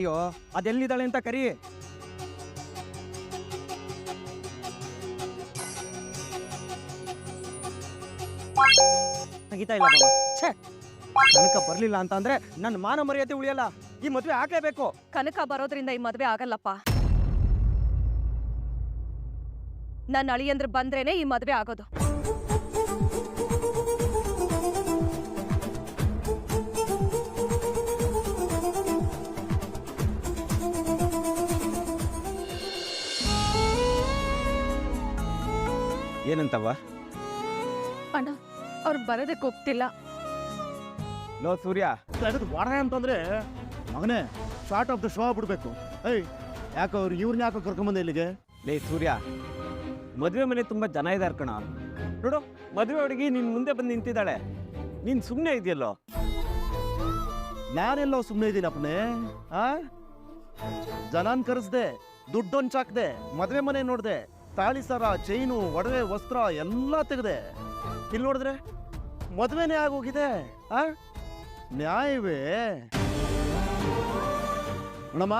ಅಯ್ಯೋ ಅದೆಲ್ಲಿದ್ದಾಳೆ ಅಂತ ಕರಿ. ಇಲ್ಲ ಛೇ! ಕನಕ ಬರ್ಲಿಲ್ಲ ಅಂತ ಅಂದ್ರೆ ನನ್ನ ಮಾನ ಮರ್ಯಾದೆ ಉಳಿಯಲ್ಲ. ಈ ಮದ್ವೆ ಆಗ್ಲೇಬೇಕು. ಕನಕ ಬರೋದ್ರಿಂದ ಈ ಮದ್ವೆ ಆಗಲ್ಲಪ್ಪ. ನನ್ನ ಅಳಿಯಂದ್ರೆ ಬಂದ್ರೇನೆ ಈ ಮದ್ವೆ ಆಗೋದು. ಏನಂತವ ಅಣ್ಣ ಅವ್ರು ಬರೋದಕ್ಕೆ ಹೋಗ್ತಿಲ್ಲ ಲೋ ಸೂರ್ಯ. ತೆಗೆದು ಹೊಡೆ ಅಂತಂದ್ರೆ ಮಗನೇ ಶಾರ್ಟ್ ಆಫ್ ದ ಶೋ ಬಿಡ್ಬೇಕು ಏಯ್ ಯಾಕೋ ಅವ್ರು ಇವ್ರನ್ನ ಯಾಕೆ ಕರ್ಕೊಂಬಂದೆ ಇಲ್ಲಿಗೆ? ಲೇ ಸೂರ್ಯ ಮದುವೆ ಮನೆ ತುಂಬ ಜನ ಇದ್ದಾರೆ ಕಣ. ನೋಡು ಮದುವೆ ಹುಡುಗಿ ನಿನ್ ಮುಂದೆ ಬಂದು ನಿಂತಿದ್ದಾಳೆ. ನೀನ್ ಸುಮ್ಮನೆ ಇದೆಯಲ್ಲೋ? ನಾನೆಲ್ಲೋ ಸುಮ್ಮನೆ ಇದ್ದೀನಪ್ಪನೇ ಆ? ಜನಾನ್ ಕರೆಸ್ದೆ ದುಡ್ಡೊಂದು ಚಾಕ್ದೆ ಮದ್ವೆ ಮನೆ ನೋಡ್ದೆ. ತಾಳಿ ಸರ ಚೈನು, ಒಡವೆ, ವಸ್ತ್ರ ಎಲ್ಲ ತೆಗೆದೆ. ಇಲ್ಲಿ ನೋಡಿದ್ರೆ ಮದುವೆನೇ ಆಗೋಗಿದೆ, ಆ? ನ್ಯಾಯವೇ? ನೋಡಮ್ಮ,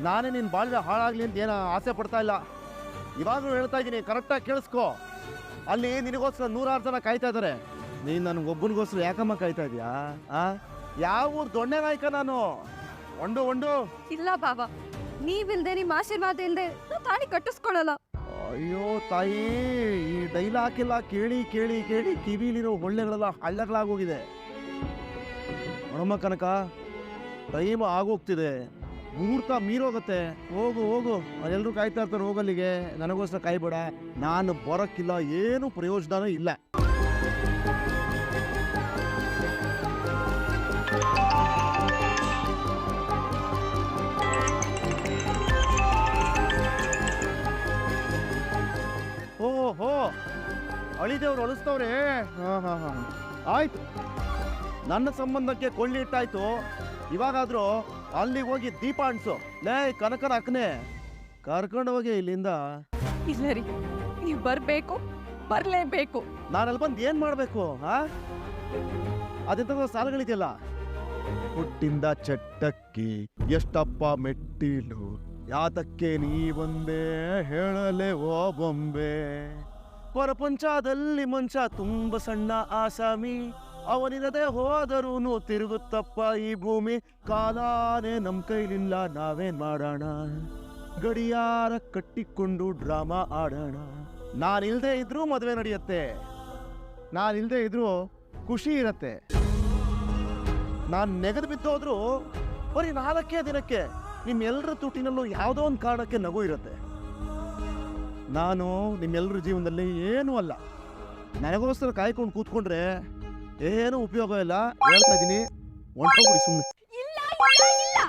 ನಾನೇ ನಿನ್ನ ಬಾಳ್ವೆ ಹಾಳಾಗ್ಲಿ ಅಂತ ಏನೋ ಆಸೆ ಪಡ್ತಾ ಇಲ್ಲ. ಇವಾಗಲೂ ಹೇಳ್ತಾ ಇದ್ದೀನಿ ಕರೆಕ್ಟಾಗಿ ಕೇಳಿಸ್ಕೊ. ಅಲ್ಲಿ ನಿನಗೋಸ್ಕರ ನೂರಾರು ಜನ ಕಾಯ್ತಾ ಇದ್ದಾರೆ ನೀನು ನನಗೊಬ್ಬನಿಗೋಸ್ಕರ ಯಾಕಮ್ಮ ಕಾಯ್ತಾ ಇದೀಯಾ? ಆ? ಯಾವ ಊರ್ ದೊಣ್ಣೆ ನಾಯ್ಕ ನಾನು? ಒಂಡು ಒಂಡು. ಇಲ್ಲ ಬಾಬಾ, ನೀವಿಲ್ದೆ, ನಿಮ್ಮ ಆಶೀರ್ವಾದ ಇಲ್ಲದೆ ನಾವು ತಾಳಿ ಕಟ್ಟಿಸ್ಕೊಳ್ಳಲ್ಲ. ಅಯ್ಯೋ ತಾಯಿ, ಈ ಡೈಲಾಗ್ ಎಲ್ಲ ಕೇಳಿ ಕೇಳಿ ಕೇಳಿ ಕಿವಿಲಿರೋ ಒಳ್ಳೆಗಳೆಲ್ಲ ಹಳ್ಳಗಳಾಗೋಗಿದೆ. ನೋಡಮ್ಮ ಕನಕ ಟೈಮ್ ಆಗೋಗ್ತಿದೆ. ಮುಹೂರ್ತ ಮೀರೋಗತ್ತೆ. ಹೋಗು ಹೋಗು. ಎಲ್ಲರೂ ಕಾಯ್ತಾ ಇರ್ತಾರೆ ಹೋಗಲ್ಲಿಗೆ. ನನಗೋಸ್ಕರ ಕಾಯ್ಬೇಡ. ನಾನು ಬರೋಕ್ಕಿಲ್ಲ, ಏನು ಪ್ರಯೋಜನ ಇಲ್ಲ. ಓಹೋ ಅಳಿದೇವ್ರು ಅಳಿಸ್ತವ್ರೆ. ಹಾಂ ಹಾ ಹಾ. ಆಯ್ತು. ನನ್ನ ಸಂಬಂಧಕ್ಕೆ ಕೊಳ್ಳಿ ಇಟ್ಟಾಯ್ತು. ಇವಾಗಾದ್ರೂ ಅಲ್ಲಿಗೆ ಹೋಗಿ ದೀಪ ಅಣಿಸು ಲೇ ಕನಕನ ಅಕ್ಕನೆ ಕರ್ಕೊಂಡು ಹೋಗಿ ಇಲ್ಲಿಂದ. ಇಲ್ಲ ರೀ ನೀವು ಬರ್ಬೇಕು ಬರ್ಲೇಬೇಕು. ನಾನಲ್ಲಿ ಬಂದು ಏನು ಮಾಡಬೇಕು ಹಾ? ಅದೆಂತ ಸಾಲಗಳಿದೆಯಲ್ಲ. ಹುಟ್ಟಿಂದ ಚಟ್ಟಕ್ಕಿ ಎಷ್ಟಪ್ಪ ಮೆಟ್ಟಿಲು ಯಾತಕ್ಕೆ ನೀ ಬಂದೆ ಹೇಳಲೆ ಓ ಬೊಂಬೆ? ಪ್ರಪಂಚದಲ್ಲಿ ಮಂಚ ತುಂಬ ಸಣ್ಣ ಆಸಾಮಿ. ಅವನಿರದೆ ಹೋದರೂನು ತಿರುಗುತ್ತಪ್ಪ ಈ ಭೂಮಿ. ಕಾಲಾನೇ ನಮ್ ಕೈಲಿಲ್ಲ, ನಾವೇನ್ ಮಾಡೋಣ? ಗಡಿಯಾರ ಕಟ್ಟಿಕೊಂಡು ಡ್ರಾಮಾ ಆಡೋಣ. ನಾನಿಲ್ದೇ ಇದ್ರೂ ಮದುವೆ ನಡೆಯುತ್ತೆ. ನಾನಿಲ್ಲದೆ ಇದ್ರೂ ಖುಷಿ ಇರತ್ತೆ. ನಾನು ನೆಗೆದು ಬಿದ್ದೋದ್ರು ಬರೀ ನಾಲ್ಕೇ ದಿನಕ್ಕೆ ನಿಮ್ಮೆಲ್ಲರ ತುಟಿನಲ್ಲೂ ಯಾವುದೋ ಒಂದು ಕಾರಣಕ್ಕೆ ನಗು ಇರುತ್ತೆ. ನಾನು ನಿಮ್ಮೆಲ್ಲರ ಜೀವನದಲ್ಲಿ ಏನೂ ಅಲ್ಲ. ನನಗೋಸ್ಕರ ಕಾಯ್ಕೊಂಡು ಕೂತ್ಕೊಂಡ್ರೆ ಏನೂ ಉಪಯೋಗ ಇಲ್ಲ. ಹೇಳ್ತಾ ಇದ್ದೀನಿ ಸುಮ್ಮನೆ ಇಲ್ಲ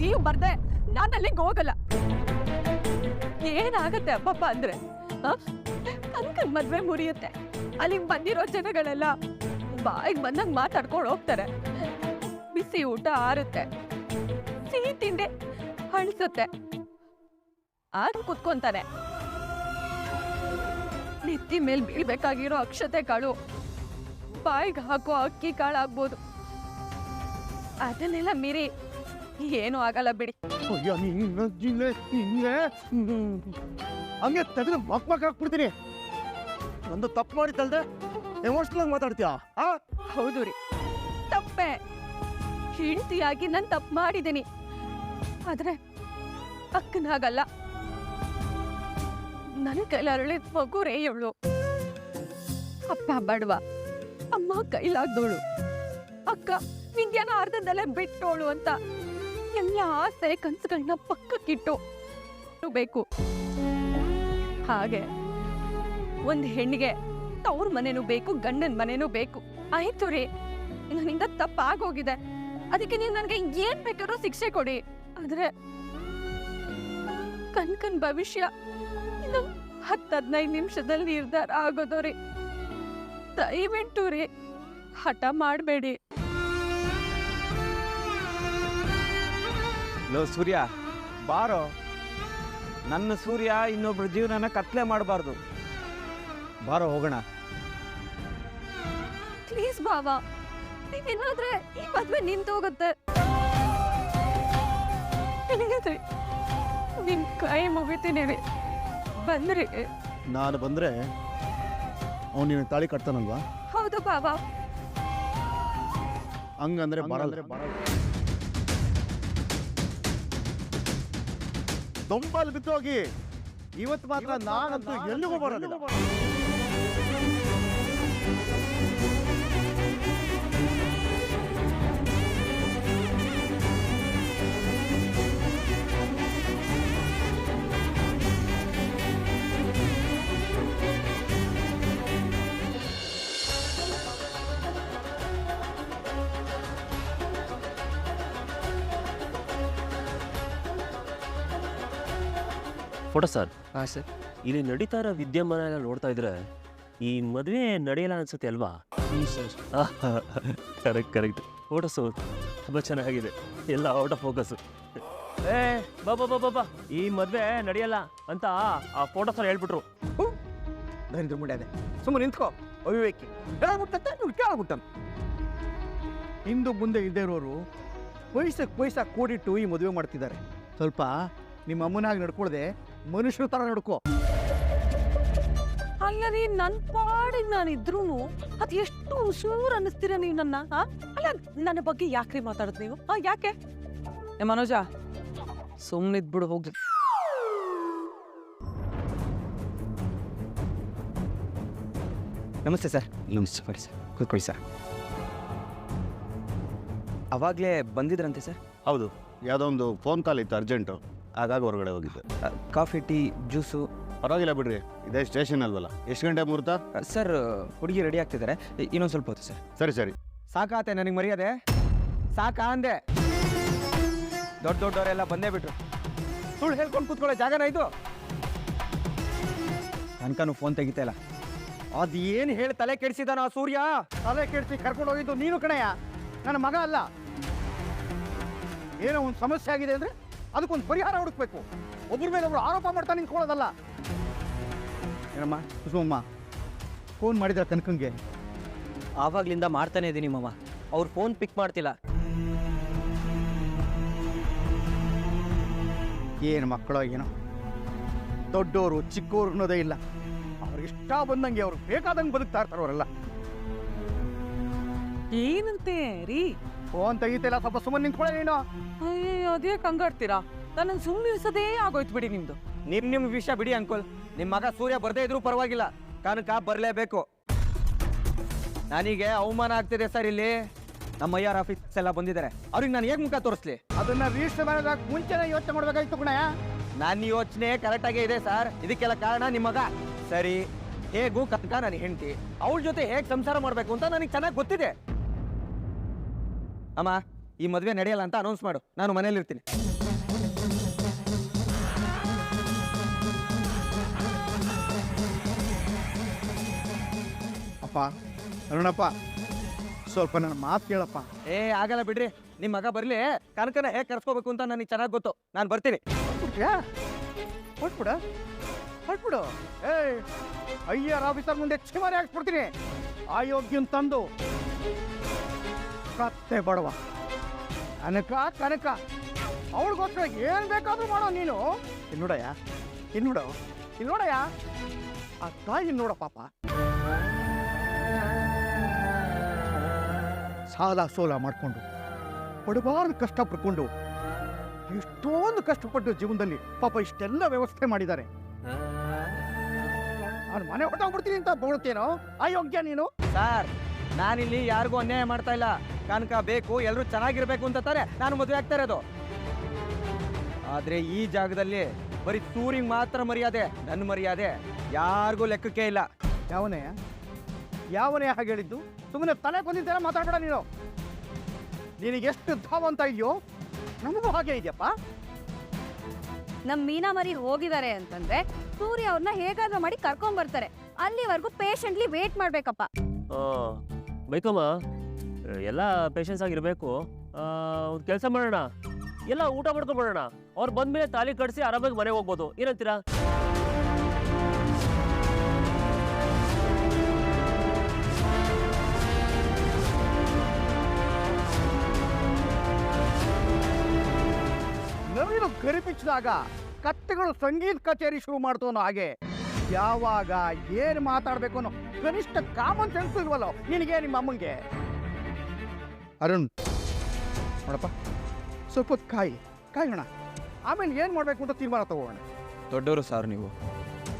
ನೀವು ಬರ್ದೆ, ನಾನು ಅಲ್ಲಿಗೆ ಹೋಗಲ್ಲ. ಏನಾಗತ್ತೆ ಅಪ್ಪಪ್ಪ ಅಂದ್ರೆ ಕನ್ಕನ್ ಮದ್ವೆ ಮುರಿಯುತ್ತೆ. ಅಲ್ಲಿಗೆ ಬಂದಿರೋ ಜನಗಳೆಲ್ಲ ಬಾಯಿಗೆ ಬಂದಂಗ್ ಮಾತಾಡ್ಕೊಂಡು ಹೋಗ್ತಾರೆ. ಬಿಸಿ ಊಟ ಆರುತ್ತೆ. ಸಿಹಿ ತಿಂಡಿ ಹಣಿಸುತ್ತೆ ಆಗ ಕುತ್ಕೊಂತಾನೆ. ನೆತ್ತಿ ಮೇಲೆ ಬೀಳ್ಬೇಕಾಗಿರೋ ಅಕ್ಷತೆ ಕಾಳು. ಬಾಯಿಗೆ ಹಾಕೋ ಅಕ್ಕಿ ಕಾಳು ಆಗ್ಬೋದು ಅದನ್ನೆಲ್ಲ ಮೀರಿ ಏನೂ ಆಗಲ್ಲ ಬಿಡಿ. ಅಯ್ಯೋ ನಿನ್ನ ಜಿಲ್ಲೆ ನಿನ್ನೆ. ಹಂಗೆ ತೆಗೆದು ಮಕ್ ಮಕ್ ಹಾಕ್ಬಿಡ್ತೀನಿ. ಒಂದು ತಪ್ಪು ಮಾಡಿದ್ದಲ್ದೆ ಎಮೋಷನಲ್ ಆಗಿ ಮಾತಾಡ್ತೀಯಾ? ಆ? ಹೌದು ರೀ. ತಪ್ಪೆ. ಹೆಂಡತಿಯಾಗಿ ನಾನು ತಪ್ಪು ಮಾಡಿದ್ದೀನಿ. ಆದ್ರೆ ಅಕ್ಕನಾಗಲ್ಲ. ನನ್ನ ಕೈಲಾರಳೆ ಮಗು ರೇ ಇವಳು. ಅಪ್ಪ ಬಡವ, ಅಮ್ಮ ಕೈಲಾಗ್ದೋಳು. ಅಕ್ಕ ವಿದ್ಯಾನ ಅರ್ಧದಲ್ಲೇ ಬಿಟ್ಟೋಳು ಅಂತ ಎಲ್ಲ ಆಸೆ ಕನ್ಸುಗಳನ್ನ ಪಕ್ಕಕ್ಕಿಟ್ಟು ಬೇಕು. ಹಾಗೆ ಒಂದು ಹೆಣ್ಣಿಗೆ ತವ್ರ ಮನೆನೂ ಬೇಕು, ಗಂಡನ ಮನೆನೂ ಬೇಕು. ಆಯ್ತು ರೀ, ನನ್ನಿಂದ ತಪ್ಪಾಗೋಗಿದೆ. ಅದಕ್ಕೆ ನೀವು ನನಗೆ ಏನ್ ಬೇಕಾದ್ರೂ ಶಿಕ್ಷೆ ಕೊಡಿ. ಆದ್ರೆ ಕನ್ಕನ್ ಭವಿಷ್ಯ ಇನ್ನು ಹತ್ತು ಹದಿನೈದು ನಿಮಿಷದಲ್ಲಿ ನಿರ್ಧಾರ ಆಗೋದು ರೀ ದಯವಿಟ್ಟು ರೀ ಹಠ ಮಾಡಬೇಡಿ. ಲೋ ಸೂರ್ಯ ಬಾರೋ. ನನ್ನ ಸೂರ್ಯ ಇನ್ನೊಬ್ರ ಜೀವನನ ಕತ್ಲೆ ಮಾಡಬಾರ್ದು. ಬಾರೋ ಹೋಗೋಣ. ಪ್ಲೀಸ್ ಬಾವ ನೀವೇನಾದ್ರೆ ಈ ಮದ್ವೆ ನಿಂತೋಗುತ್ತೆ ನಿಮ್ ಕೈ ಮುಗಿತೀನಿ ರೀ. ಬಂದ್ರಿ ನಾನು ಬಂದ್ರೆ ಅವ್ನು ನಿನ್ನ ತಾಳಿ ಕಟ್ತಾನಲ್ವಾ? ಹೌದು ಬಾಬಾ ಹಂಗಂದ್ರೆ ಬರಲ್ಲ. ದೊಂಬಲ್ ಬಿತ್ತೋಗಿ ಇವತ್ತು ಮಾತ್ರ ನಾನಂತೂ ಎಲ್ಲಿಗೂ ಬರೋದಿಲ್ಲ. Photo sir. ಹಾಂ ಸರ್. ಇಲ್ಲಿ ನಡೀತಾ ಇರೋ ವಿದ್ಯಮಾನ ಎಲ್ಲ ನೋಡ್ತಾ ಇದ್ರೆ ಈ ಮದುವೆ ನಡೆಯಲ್ಲ ಅನ್ಸುತ್ತೆ ಅಲ್ವಾ? ಕರೆಕ್ಟ್ ಕರೆಕ್ಟ್ ಫೋಟೋಸು ತುಂಬ ಚೆನ್ನಾಗಿದೆ. ಎಲ್ಲ ಔಟ್ ಆಫ್ ಫೋಕಸ್ ಏ ಬಾಬಾ ಬಾಬಾ ಬಾ ಈ ಮದುವೆ ನಡೆಯಲ್ಲ ಅಂತ ಆ ಫೋಟೋ ಸರ್ ಹೇಳ್ಬಿಟ್ರು. ದರಿದ್ರ ಮುಂಡೆ ಸುಮ್ಮನೆ ನಿಂತ್ಕೋ. ಅವಿವೇಕಿ. ನೀವು ಕೇಳಬಿಟ್ಟಂತ ಹಿಂದು ಮುಂದೆ ಇಲ್ಲದೆ ಇರೋರು ವಯಸ್ಸಕ್ಕೆ ವಯಸ್ಸಾಗಿ ಕೂಡಿಟ್ಟು ಈ ಮದುವೆ ಮಾಡ್ತಿದ್ದಾರೆ. ಸ್ವಲ್ಪ ನಿಮ್ಮ ಅಮ್ಮನಾಗಿ ನಡ್ಕೊಳ್ದೆ ಮನುಷ್ಯರ ತರ ನಡ್ಕೋ. ಅಲ್ಲ ರೀ ನನ್ ಪಾಡಿಗೆ ನಾನು ಇದ್ರೂ ಅದ್ ಎಷ್ಟು ಹುಷೂರ್ ಅನ್ನಿಸ್ತೀರ ನೀವು ನನ್ನ ಆ? ಅಲ್ಲ ನನ್ನ ಬಗ್ಗೆ ಯಾಕ್ರಿ ಮಾತಾಡದ್ ನೀವು? ಆ ಯಾಕೆ? ಏ ಮನೋಜ ಸುಮ್ಮನಿದ್ಬಿಡು ಹೋಗ್ಲಿ. ನಮಸ್ತೆ ಸರ್. ನಮಸ್ತೆ ಬರಿ ಸರ್. ಕೂತ್ಕೊಳ್ಳಿ ಸರ್. ಅವಾಗಲೇ ಬಂದಿದ್ರಂತೆ ಸರ್? ಹೌದು ಯಾವುದೋ ಒಂದು ಫೋನ್ ಕಾಲ್ ಇತ್ತು ಅರ್ಜೆಂಟು. ಹಾಗಾಗಿ ಹೊರಗಡೆ ಹೋಗಿದ್ದೆ. Coffee tea juice. ಪರವಾಗಿಲ್ಲ ಬಿಡ್ರಿ ಇದೇ ಸ್ಟೇಷನ್ ಅಲ್ವಲ್ಲ. ಎಷ್ಟು ಗಂಟೆ ಮುಹೂರ್ತ? ಸರ್ ಹುಡುಗಿ ರೆಡಿ ಆಗ್ತಿದ್ದಾರೆ ಇನ್ನೊಂದು ಸ್ವಲ್ಪ ಹೊತ್ತು ಸರ್. ಸರಿ ಸರಿ. ಸಾಕಾತೆ ನನಗೆ ಮರ್ಯಾದೆ? ಸಾಕಾ ಅಂದೆ. ದೊಡ್ಡ ದೊಡ್ಡವರೆಲ್ಲ ಬಂದೇ ಬಿಟ್ರು. ಸುಳ್ಳು ಹೇಳ್ಕೊಂಡು ಕೂತ್ಕೊಳ್ಳೋ ಜಾಗನ ಇದು. ಅನ್ಕನು ಫೋನ್ ತೆಗಿತಾ ಇಲ್ಲ. ಅದೇನು ಹೇಳಿ ತಲೆ ಕೆಡಿಸಿದಾನ ಆ ಸೂರ್ಯ? ತಲೆ ಕೆಡಿಸಿ ಕರ್ಕೊಂಡು ಹೋಗಿದ್ದು ನೀನು ಕಣಯ್ಯ. ನನ್ನ ಮಗ ಅಲ್ಲ. ಏನೋ ಒಂದು ಸಮಸ್ಯೆ ಆಗಿದೆ ಅಂದ್ರೆ? ಅದಕ್ಕೊಂದು ಪರಿಹಾರ ಹುಡುಕ್ಬೇಕು. ಒಬ್ಬರ ಮೇಲೆ ಒಬ್ರು ಆರೋಪ ಮಾಡ್ತಾ ನಿಂತ್ಕೊಳ್ಳೋದಲ್ಲ. ಏನಮ್ಮ? ಕುಸುಮಮ್ಮ ಫೋನ್ ಮಾಡಿದ್ರ ಕನಕಂಗೆ? ಆವಾಗ್ಲಿಂದ ಮಾಡ್ತಾನೆ ಇದ್ದೀನಿ ಮಾವ. ಅವ್ರು ಫೋನ್ ಪಿಕ್ ಮಾಡ್ತಿಲ್ಲ. ಏನು ಮಕ್ಕಳೋ ಏನೋ. ದೊಡ್ಡವರು ಚಿಕ್ಕವರು ಅನ್ನೋದೇ ಇಲ್ಲ. ಅವ್ರಿಗೆ ಇಷ್ಟ ಬಂದಂಗೆ ಅವ್ರು ಬೇಕಾದಂಗೆ ಬದುಕ್ತಾ ಇರ್ತಾರೆ ಅವರೆಲ್ಲ. ಏನಂತೆ ರೀ? ಫೋನ್ ತೆಗಿತಿಲ್ಲ ಸ್ವಲ್ಪ ಸುಮ್ಮನೆ ನಿಂತ್ಕೊಳ್ಳಿ ನೀನು ಅದೇ ಕಂಗಾಡ್ತೀರಾ? ನನ್ನ ಸುಮ್ಮನೆ ಇಸದೇ ಆಗೋಯ್ತು ಬಿಡಿ ನಿಮ್ದು. ನಿಮ್ ನಿಮ್ ವಿಷಯ ಬಿಡಿ ಅಂಕೋಲ್. ನಿಮ್ ಮಗ ಸೂರ್ಯ ಬರ್ದೇ ಇದ್ರು ಪರವಾಗಿಲ್ಲ. ಕನಕ ಬರ್ಲೇಬೇಕು. ನನಗೆ ಅವಮಾನ ಆಗ್ತಿದೆ ಸರ್ ಇಲ್ಲಿ. ನಮ್ಮ ಐ ಆರ್ ಆಫೀಸ್ ಎಲ್ಲ ಬಂದಿದ್ದಾರೆ. ಅವ್ರಿಗೆ ನಾನು ಹೇಗೆ ಮುಖ ತೋರಿಸ್ಲಿ? ಅದನ್ನ ರಿಜಿಸ್ಟರ್ ಮಾಡಿದಾಗ ಮುಂಚೆನೇ ಯೋಚನೆ ಮಾಡ್ಬೇಕಾಗಿತ್ತು ಗುಣಯ ನನ್ನ ಯೋಚನೆ ಕರೆಕ್ಟಾಗೇ ಇದೆ ಸರ್. ಇದಕ್ಕೆಲ್ಲ ಕಾರಣ ನಿಮ್ಮ ಮಗ. ಸರಿ ಹೇಗೂ ಕನಕ ನನ್ನ ಹೆಂಡತಿ. ಅವಳ ಜೊತೆ ಹೇಗೆ ಸಂಸಾರ ಮಾಡಬೇಕು ಅಂತ ನನಗೆ ಚೆನ್ನಾಗಿ ಗೊತ್ತಿದೆ. ಅಮ್ಮ. ಈ ಮದುವೆ ನಡೆಯಲ್ಲ ಅಂತ ಅನೌನ್ಸ್ ಮಾಡು. ನಾನು ಮನೇಲಿರ್ತೀನಿ ಅಪ್ಪ ಅರುಣಪ್ಪ ಸ್ವಲ್ಪ ನನ್ನ ಮಾತು ಕೇಳಪ್ಪ. ಏ ಆಗಲ್ಲ ಬಿಡ್ರಿ. ನಿಮ್ಮ ಮಗ ಬರ್ಲಿ. ಕನಕನ ಹೇಗೆ ಕರ್ಸ್ಕೋಬೇಕು ಅಂತ ನನಗೆ ಚೆನ್ನಾಗಿ ಗೊತ್ತು. ನಾನು ಬರ್ತೀನಿ. ಹೊಟ್ಬಿಡ ಹೊಟ್ಬಿಡು ಏಯ್ ಅಯ್ಯರ್ ಆಫೀಸರ್ ಮುಂದೆ ಚಿಮಾರಿ ಹಾಕ್ಸ್ಬಿಡ್ತೀನಿ. ಆಯೋಗ್ಯನ್ ತಂದು. ಕತ್ತೆ ಬಡವ. ಕನಕ ಕನಕ. ಅವಳಿಗೋಸ್ಕರ ಏನು ಬೇಕಾದರೂ ಮಾಡೋ ನೀನು. ಇಲ್ಲಿ ನೋಡಯ್ಯ ಇಲ್ಲಿ ನೋಡು. ಇಲ್ಲಿ ನೋಡಯ್ಯ. ಆ ತಾಯಿ ನೋಡ ಪಾಪ. ಸಾಲ ಸೋಲ ಮಾಡಿಕೊಂಡು ಪಡಬಾರ್ದು ಕಷ್ಟ ಪಡ್ಕೊಂಡು ಎಷ್ಟೊಂದು ಕಷ್ಟಪಟ್ಟು ಜೀವನದಲ್ಲಿ ಪಾಪ ಇಷ್ಟೆಲ್ಲ ವ್ಯವಸ್ಥೆ ಮಾಡಿದ್ದಾರೆ. ನಾನು ಮನೆ ಹೊಟ್ಟೋಗ್ಬಿಡ್ತೀನಿ ಅಂತ ಬೋಳ್ತೇನೋ ಅಯೋಗ್ಯ ನೀನು. ಸರ್ ನಾನಿಲ್ಲಿ ಯಾರಿಗೂ ಅನ್ಯಾಯ ಮಾಡ್ತಾ ಇಲ್ಲ. ಕನಕ ಬೇಕು ಎಲ್ಲರೂ ಚೆನ್ನಾಗಿರ್ಬೇಕು ಅಂತ ತಾರೆ ನಾನು ಮದುವೆ ಆಗ್ತಾ ಇರೋದು. ಆದ್ರೆ ಈ ಜಾಗದಲ್ಲಿ ಬರೀ ಸೂರಿಂಗ್ ಮಾತ್ರ ಮರ್ಯಾದೆ ನನ್ನ ಮರ್ಯಾದೆ. ಯಾರಿಗೂ ಲೆಕ್ಕಕ್ಕೆ ಇಲ್ಲ. ಯಾವನೇ? ಯಾವನೇ ಹಾಗೆ ಹೇಳಿದ್ದು? ಸುಮ್ಮನೆ ತಲೆ ಬಂದಿದ್ದೇನೆ ಮಾತಾಡ್ಬೇಡ ನೀನು. ನಿನಗೆ ಎಷ್ಟು ಧಾವ ಅಂತ ಇದೆಯೋ ನಮಗೂ ಹಾಗೆ ಇದೆಯಪ್ಪ. ನಮ್ಮ ಮೀನಾ ಮರಿ ಹೋಗಿದ್ದಾರೆ ಅಂತಂದ್ರೆ ಸೂರ್ಯ ಅವ್ರನ್ನ ಹೇಗಾದ್ರೂ ಮಾಡಿ ಕರ್ಕೊಂಡ್ ಬರ್ತಾರೆ ಅಲ್ಲಿವರೆಗೂ ಪೇಷಂಟ್ಲಿ ವೇಟ್ ಮಾಡ್ಬೇಕಪ್ಪ. ಬೈಕಮ್ಮ ಎಲ್ಲ ಪೇಷನ್ಸ್ ಆಗಿರ್ಬೇಕು. ಒಂದು ಕೆಲಸ ಮಾಡೋಣ. ಎಲ್ಲ ಊಟ ಮಾಡ್ಕೊಂಡ್ಬಿಡೋಣ ಅವ್ರು ಬಂದ್ಮೇಲೆ ತಾಲಿ ಕಟ್ಸಿ ಆರಾಮಾಗಿ ಮನೆಗೆ ಹೋಗ್ಬೋದು. ಏನಂತೀರಾ? ನವೀನು ಗರಿಪಿಸಿದಾಗ ಕತ್ತೆಗಳು ಸಂಗೀತ ಕಚೇರಿ ಶುರು ಮಾಡ್ತವನು ಹಾಗೆ. ಯಾವಾಗ ಏನು ಮಾತಾಡಬೇಕು ಅನ್ನೋ ಕನಿಷ್ಠ ಕಾಮನ್ ಸೆನ್ಸ್ ಇಲ್ವಲ್ಲೋ? ನಿನಗೆ, ನಿಮ್ಮ ಅಮ್ಮಂಗೆ. ಅರುಣ್. ನೋಡಪ್ಪ. ಸ್ವಲ್ಪ ಹೊತ್ತು ಕಾಯಿ ಕಾಯೋಣ ಆಮೇಲೆ ಏನು ಮಾಡಬೇಕು ಅಂತ ತೀರ್ಮಾನ ತಗೋಣ ದೊಡ್ಡವರು ಸಾರ್ ನೀವು.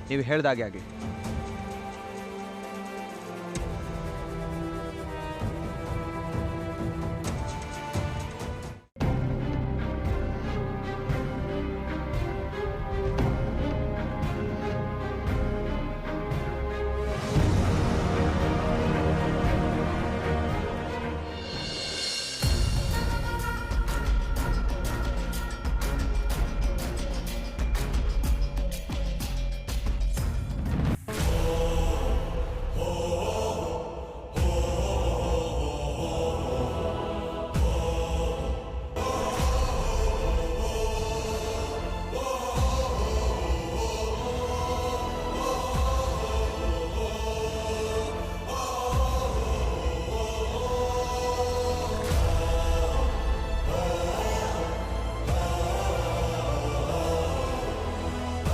ನೀವು ಹೇಳ್ದಾಗೆ ಆಗಲಿ.